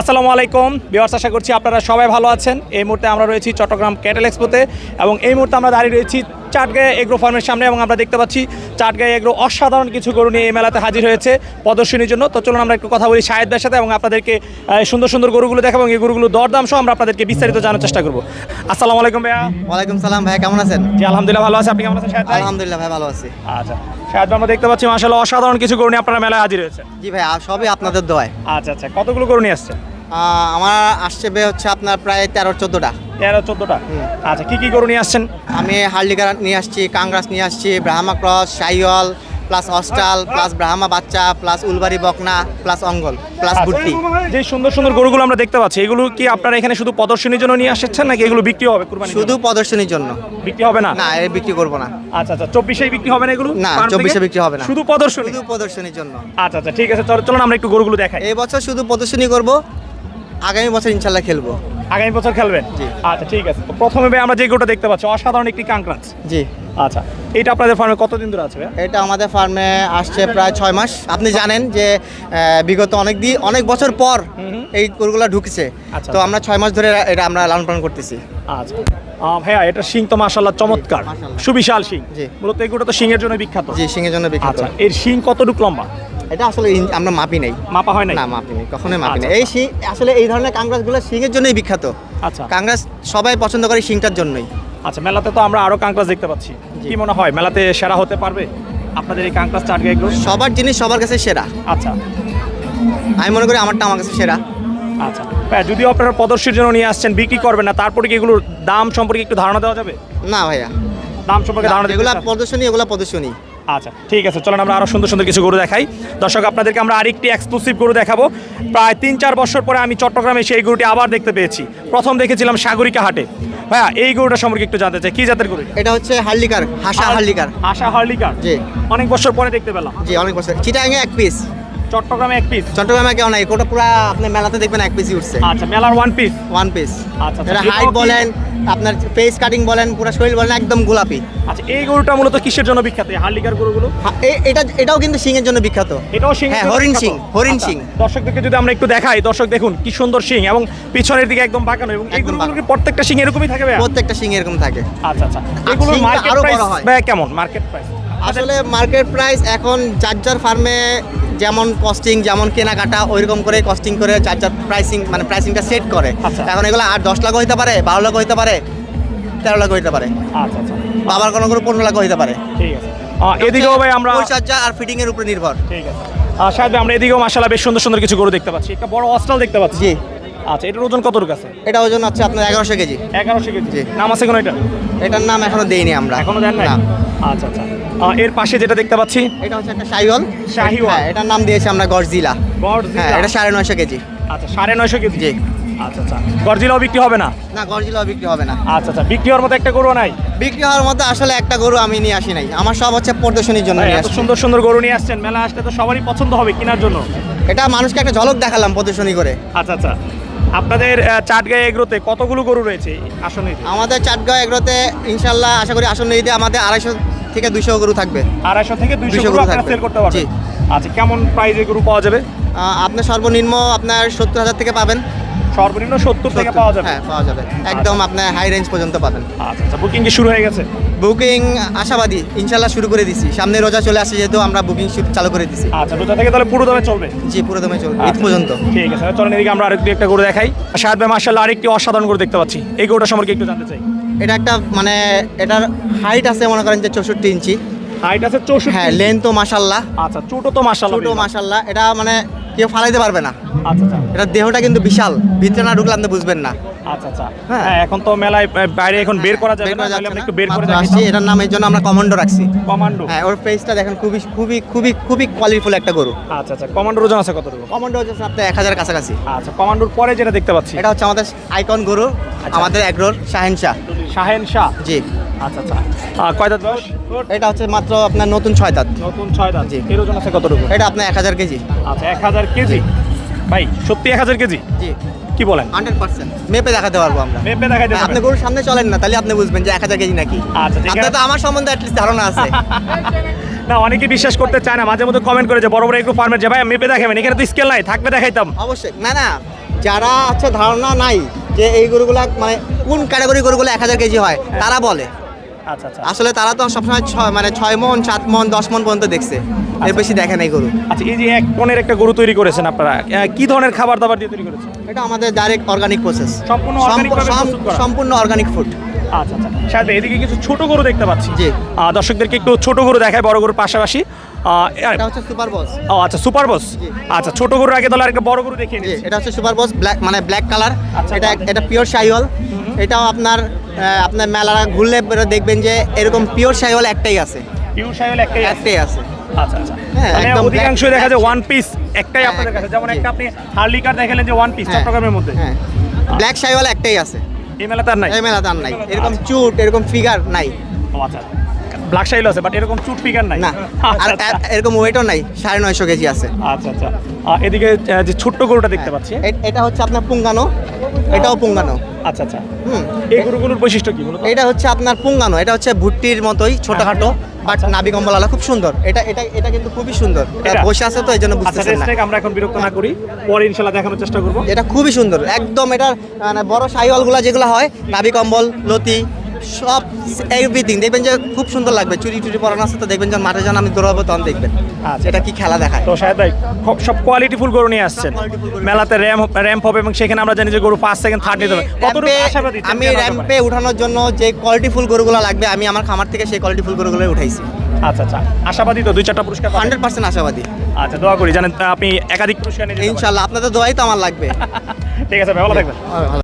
আসসালামু আলাইকুম। বিহার আশা করছি আপনারা সবাই ভালো আছেন। এই মুহূর্তে আমরা রয়েছি চট্টগ্রাম ক্যাটেল এক্সপোতে এবং এই মুহূর্তে আমরা দাঁড়িয়ে রয়েছি চাটগাঁয়ে এগ্রো ফার্মের সামনে এবং আমরা দেখতে পাচ্ছি চাটগাঁয়ে এগ্রো অসাধারণ কিছু গরু নিয়ে এই মেলাতে হাজির হয়েছে প্রদর্শনীর জন্য। তো চলুন আমরা একটু কথা বলি ভাইয়ের সাথে এবং আপনাদেরকে সুন্দর সুন্দর গরুগুলো দেখাবো এবং এই গরুগুলো দরদাম সহ আমরা আপনাদেরকে বিস্তারিত জানার চেষ্টা করব। আসসালামু আলাইকুম ভাইয়া। ওয়ালাইকুম সালাম ভাই কেমন আছেন? জি আলহামদুলিল্লাহ ভালো আছে। আপনি কেমন আছেন ভাই? আলহামদুলিল্লাহ ভাই ভালো আছি। আচ্ছা ভাই আমরা দেখতে পাচ্ছি মাসাল্লাহ অসাধারণ কিছু গরু নিয়ে আপনারা মেলায় হাজির হয়েছে। জি ভাই সবই আপনাদের দোয়ায়। আচ্ছা আচ্ছা কতগুলো গরু নিয়ে আসছে আমার আসছে বে হচ্ছে আপনার প্রায় তেরো চোদ্দোটা। তেরো চোদ্দোটা? আচ্ছা কি কি গরু নিয়ে আসছেন? আমি হার্লিকার নিয়ে আসছি কাংগ্রাস নিয়ে আসছি ব্রাহ্মা ক্রস সাইওয়াল প্লাস অস্টাল প্লাস ব্রাহ্মা বাচ্চা প্লাস উলবাড়ি বকনা প্লাস অঙ্গল প্লাস বুট্টি যে সুন্দর সুন্দর গরুগুলো আমরা দেখতে পাচ্ছি এগুলো কি আপনারা এখানে শুধু প্রদর্শনীর জন্য নিয়ে আসছেন নাকি এগুলো বিক্রি হবে কুরবানি শুধু প্রদর্শনীর জন্য। বিক্রি হবে না? না এ বিক্রি করব না। আচ্ছা আচ্ছা চব্বিশেই বিক্রি হবে না এগুলো? না, ফার্ম থেকে? 24 এ বিক্রি হবে না। শুধু প্রদর্শনী? শুধু প্রদর্শনীর জন্য। আচ্ছা আচ্ছা ঠিক আছে চলো চলুন আমরা একটু গরুগুলো দেখাই। এই বছর শুধু প্রদর্শনী করব আগামী বছর ইনশাল্লাহ খেলব। আগামী বছর খেলবেন? আচ্ছা ঠিক আছে। প্রথমে ভাই আমরা যে গরুটা দেখতে পাচ্ছি অসাধারণ একটি কাঙ্করাঞ্চ জি। আচ্ছা এটা আপনাদের ফার্মে কতদিন ধরে আছে? এটা আমাদের ফার্মে আসছে প্রায় ছয় মাস। আপনি জানেন যে বিগত অনেক দিন অনেক বছর পর এই গরুগুলো ঢুকেছে। আচ্ছা। তো আমরা ছয় মাস ধরে এটা আমরা লালন পালন করতেছি। আচ্ছা। ভাইয়া এটা শিং তো মাশাল্লাহ চমৎকার। সুবিশাল শিং। জি। মূলত এই গরুটা তো শিংয়ের জন্য বিখ্যাত। জি সিংহের জন্য বিখ্যাত। আচ্ছা এর শিং কতটুকু লম্বা? এটা আসলে আমরা মাপি নেই। মাপা হয় নাই? না মাপি নেই। কখনোই মাপি নেই। আচ্ছা, এই শিং আসলে এই ধরনের কাংগ্রাসগুলো শিংয়ের জন্যই বিখ্যাত। আচ্ছা। কাংগ্রাস সবাই পছন্দ করে শিংটার জন্যই। আচ্ছা মেলাতে তো আমরা আরও কাঙ্কড়াস দেখতে পাচ্ছি। কি মনে হয় মেলাতে সেরা হতে পারবে? আপনাদের এই কাঙ্কড়াস চাটগা এগুলো? সবার জিনিস সবার কাছে সেরা। আচ্ছা। আমি মনে করি আমারটা আমার কাছে সেরা। আচ্ছা। হ্যাঁ যদিও আপনারা প্রদর্শনীর জন্য নিয়ে আসছেন বিক্রি করবেন না তারপরে কি এগুলোর দাম সম্পর্কে একটু ধারণা দেওয়া যাবে? না ভাইয়া। দাম সম্পর্কে ধারণা এগুলা প্রদর্শনী এগুলো প্রদর্শনী। আচ্ছা ঠিক আছে চলেন আমরা আরও সুন্দর সুন্দর কিছু গরু দেখাই। দর্শক আপনাদেরকে আমরা আরেকটি এক্সক্লুসিভ গরু দেখাবো। প্রায় তিন চার বছর পরে আমি চট্টগ্রামে সেই গরুটি আবার দেখতে পেয়েছি। প্রথম দেখেছিলাম সাগরিকা হাটে। হ্যাঁ এই গরুটা সম্পর্কে একটু জানতে চাই কি জাতের গরু এটা? হচ্ছে হার্লিকার হাসা হার্লিকার। হাসা হার্লিকার? জি। অনেক বছর পরে দেখতে পেলাম। জি অনেক বছর। চিটাঙ্গে এক পিস চট্টগ্রামে এক পিস চট্টগ্রামে কেউ নাই ওটা পুরো আপনি মেলাতে দেখবেন এক পিসই উঠছে। আচ্ছা মেলার ওয়ান পিস ওয়ান পিস আচ্ছা, আচ্ছা। এটা হাইট বলেন আপনার ফেস কাটিং বলেন পুরো শরীর বলেন একদম গোলাপি। আচ্ছা এই গরুটা মূলত কিসের জন্য বিখ্যাত? এই হার্লিকার গরুগুলো? এটা এটাও কিন্তু সিং এর জন্য বিখ্যাত। এটাও সিং হ্যাঁ, হরিণ সিং, হরিণ সিং। দর্শকদেরকে যদি আমরা একটু দেখাই দর্শক দেখুন কি সুন্দর সিং এবং পিছনের দিকে একদম বাঁকানো এবং এই একদম গরুগুলো কি প্রত্যেকটা সিং এরকমই থাকে প্রত্যেকটা সিং এরকম থাকে। আচ্ছা আচ্ছা। এগুলোর মার্কেট প্রাইস কেমন? মার্কেট প্রাইস আসলে মার্কেট প্রাইস এখন যার যার ফার্মে যেমন কস্টিং যেমন কেনাকাটা ওইরকম করে কস্টিং করে যার যার প্রাইসিং মানে প্রাইসিংটা সেট করে। আচ্ছা। এখন এগুলো আর দশ লাখ হইতে পারে বারো লাখ হইতে পারে তেরো লাখ হইতে পারে। আচ্ছা আচ্ছা। বাবার কোনো কোনো পনেরো লাখ হইতে পারে। ঠিক আছে। এদিকেও ভাই আমরা পরিচর্যা আর ফিটিং এর উপরে নির্ভর। ঠিক আছে। শাহেদ ভাই আমরা এদিকেও মাশাআল্লাহ বেশ সুন্দর সুন্দর কিছু গরু দেখতে পাচ্ছি। একটা বড় অস্ট্রাল দেখতে পাচ্ছি। জি। আচ্ছা এটার ওজন কতটুকু আছে? এটা ওজন হচ্ছে আপনার এগারোশো কেজি। এগারোশো কেজি। নাম আছে কোনো এটা এটার নাম এখনও দেইনি আমরা। এখনও দেন না। আচ্ছা আচ্ছা। এর পাশে যেটা দেখতে পাচ্ছি এটা হচ্ছে একটা শাহিওয়াল। শাহিওয়াল। হ্যাঁ এটার নাম দিয়েছি আমরা গরজিলা। হ্যাঁ এটা সাড়ে নয়শো কেজি। আচ্ছা সাড়ে নয়শো কেজি? জি। আচ্ছা আচ্ছা। গরজিলাও বিক্রি হবে না? না গরজিলাও বিক্রি হবে না। আচ্ছা আচ্ছা বিক্রি হওয়ার মতো একটা গরু নাই? বিক্রি হওয়ার মধ্যে আসলে একটা গরু আমি নিয়ে আসি নাই। আমার সব হচ্ছে প্রদর্শনীর জন্য নিয়ে এত আসছি। সুন্দর সুন্দর গরু নিয়ে আসছেন। মেলা আসলে তো সবারই পছন্দ হবে কেনার জন্য। এটা মানুষকে একটা ঝলক দেখালাম প্রদর্শনী করে। আচ্ছা আচ্ছা। আপনাদের এগ্রোতে কতগুলো গরু রয়েছে আসনে আমাদের চাটগাঁও এগুলোতে ইনশাল্লাহ আশা করি আসন্ন ঈদে আমাদের আড়াইশো থেকে দুশো গরু থাকবে। আড়াইশো থেকে দুইশো 200 গরু আপনারা। সেল করতে পারবেন। আচ্ছা কেমন প্রাইজে গরু পাওয়া যাবে? আপনার সর্বনিম্ন আপনার সত্তর হাজার থেকে পাবেন। সর্বনিম্ন সত্তর থেকে পাওয়া যাবে? হ্যাঁ পাওয়া যাবে। একদম আপনার হাই রেঞ্জ পর্যন্ত পাবেন। আচ্ছা আচ্ছা বুকিং কি শুরু হয়ে গেছে? বুকিং আশাবাদী ইনশাল্লাহ শুরু করে দিছি। সামনে রোজা চলে আসছে যেহেতু আমরা বুকিং চালু করে দিছি। আচ্ছা রোজা থেকে তাহলে পুরো দামে চলবে? জি পুরো দমে চলবে ঈদ আচ্ছা। পর্যন্ত। ঠিক আছে চলেন এদিকে আমরা আরেকটি একটা গরু দেখাই। ভাই মার্শাল্লাহ আরেকটি অসাধারণ গরু দেখতে পাচ্ছি। এই গরুটা সম্পর্কে একটু জানতে চাই। এটা একটা মানে এটার হাইট আছে মনে করেন যে চৌষট্টি ইঞ্চি। হাইট আছে চৌষট্টি হ্যাঁ লেন তো মাসাল্লাহ আচ্ছা ছোটো তো মার্শাল্লাহ ছোট মাসাল্লাহ এটা মানে কেউ ফালাইতে পারবে না। আচ্ছা আচ্ছা। এটা দেহটা কিন্তু বিশাল। ভিতরে না ঢুকলে আপনি বুঝবেন না। আচ্ছা আচ্ছা। হ্যাঁ। হ্যাঁ এখন তো মেলায় বাইরে এখন বের করা যাবে না তাহলে একটু বের করে দেখাই। এটার নাম এই জন্য আমরা কমান্ডো রাখছি। কমান্ডো হ্যাঁ ওর ফেসটা দেখেন খুবই খুবই খুবই খুবই কোয়ালিটিফুল একটা গরু। আচ্ছা আচ্ছা। কমান্ডোর ওজন আছে কতটুকু? কমান্ডো হচ্ছে আপনার এক হাজার কাছাকাছি। আচ্ছা কমান্ডোর পরে যেটা দেখতে পাচ্ছি। এটা হচ্ছে আমাদের আইকন গরু। আমাদের এগ্রোর শাহেন শাহ। শাহেন শাহ? জি। আচ্ছা আচ্ছা। কয় দাঁত বয়স? এটা হচ্ছে মাত্র আপনার নতুন ছয় দাঁত। নতুন ছয় দাঁত। জি। এর ওজন আছে কতটুকু? এটা আপনার এক হাজার কেজি। আচ্ছা এক হাজার কেজি? ভাই সত্যি এক হাজার কেজি? জি। কি বলেন? Hundred percent. মেপে দেখাতে পারব আমরা। মেপে দেখাই হ্যাঁ, আপনি গরুর সামনে চলেন না তাহলে আপনি বুঝবেন যে এক হাজার কেজি নাকি। আচ্ছা, আপনার তো আমার সম্বন্ধে অ্যাটলিস্ট ধারণা আছে। না অনেকে বিশ্বাস করতে চায় না মাঝে মধ্যে কমেন্ট করে যে বড় বড় একটু ফার্মের যে ভাই মেপে দেখাবেন এখানে তো স্কেল নাই থাকবে দেখাইতাম। অবশ্যই। না না যারা আছে ধারণা নাই যে এই গরুগুলা মানে কোন ক্যাটাগরি গরুগুলো এক হাজার কেজি হয় তারা বলে। আচ্ছা আচ্ছা। আসলে তারা তো সবসময় ছয় মানে ছয় মন সাত মন দশ মন পর্যন্ত দেখছে। এর বেশি দেখে নাই গরু। আচ্ছা এই যে এক টনের একটা গরু তৈরি করেছেন আপনারা কি ধরনের খাবার দাবার দিয়ে তৈরি করেছেন? এটা আমাদের ডাইরেক্ট অর্গানিক প্রসেস সম্পূর্ণ অর্গানিক ফুড আচ্ছা আচ্ছা। সাথে এদিকে কিছু ছোট গরু দেখতে পাচ্ছি। জি। আহ, দর্শকদেরকে একটু ছোট গরু দেখায় বড় গরুর পাশাপাশি। এটা হচ্ছে সুপার বস ও আচ্ছা সুপার বস আচ্ছা ছোট গরুর আগে তাহলে আরেকটা বড় গরু দেখিয়ে নিচ্ছি। এটা হচ্ছে সুপার বস ব্ল্যাক মানে ব্ল্যাক কালার আচ্ছা, এটা এটা পিওর শাইওয়াল এটাও আপনার আপনার মেলা ঘুরলে দেখবেন যে এরকম পিওর শাইওয়াল একটাই আছে। সাইকেল একটাই আছে? একটাই আছে। আচ্ছা আচ্ছা। হ্যাঁ, একদম অধিকাংশ দেখা যায় ওয়ান পিস একটাই হ্যাঁ, আপনাদের কাছে। যেমন একটা আপনি হার্লিকার দেখালেন যে ওয়ান পিস চট্টগ্রামের মধ্যে। হ্যাঁ ব্ল্যাক শাইওয়াল একটাই আছে। এই মেলাতে আর নাই? এই মেলা তার নাই। এরকম চুট এরকম ফিগার নাই। আচ্ছা। ব্ল্যাক শাইল আছে বাট এরকম চুট ফিগার নাই। না আর আচ্ছা, আচ্ছা। এরকম ওয়েটও নাই সাড়ে নয়শো কেজি আছে। আচ্ছা আচ্ছা। এদিকে যে ছোট্ট গরুটা দেখতে পাচ্ছি। এটা হচ্ছে আপনার পুঙ্গানো এটাও পুঙ্গানো। আচ্ছা আচ্ছা। হুম। এই গরুগুলোর বৈশিষ্ট্য কি মূলত? এটা হচ্ছে আপনার পুঙ্গানো এটা হচ্ছে ভুট্টির মতোই ছোটখাটো বাট নাবি কম্বলালা খুব সুন্দর। এটা এটা এটা কিন্তু খুবই সুন্দর। এটা? এটা? বসে আছে তো এই জন্য আচ্ছা বুঝতেছেন না। আমরা এখন বিরক্ত না করি। পরে ইনশাল্লাহ দেখানোর চেষ্টা করব। এটা খুবই সুন্দর। একদম এটার মানে বড় সাইওয়ালগুলো যেগুলো হয় নাবি কম্বল লতি সব এভরিথিং দেখবেন যে খুব সুন্দর লাগবে। চুরি টুরি পরানো আছে তো দেখবেন যে মাঠে যখন আমি দৌড়াবো তখন দেখবেন। আচ্ছা। এটা কি খেলা দেখায়। তো শাহেদ ভাই সব কোয়ালিটি ফুল গরু নিয়ে আসছেন। মেলাতে র্যাম র্যাম্প হবে এবং সেখানে আমরা জানি যে গরু পাঁচ সেকেন্ড থার্ড নিতে হবে। আমি র্যাম্পে উঠানোর জন্য যে কোয়ালিটি ফুল গরুগুলো লাগবে আমি আমার খামার থেকে সেই কোয়ালিটি ফুল গরুগুলো উঠাইছি। আচ্ছা আচ্ছা। আশাবাদী তো? দুই চারটা পুরস্কার? হান্ড্রেড পার্সেন্ট আশাবাদী। আচ্ছা দোয়া করি। জানেন আপনি একাধিক পুরস্কার ইনশাল্লাহ আপনাদের দোয়াই তো আমার লাগবে। ঠিক আছে ভালো থাকবেন। ভালো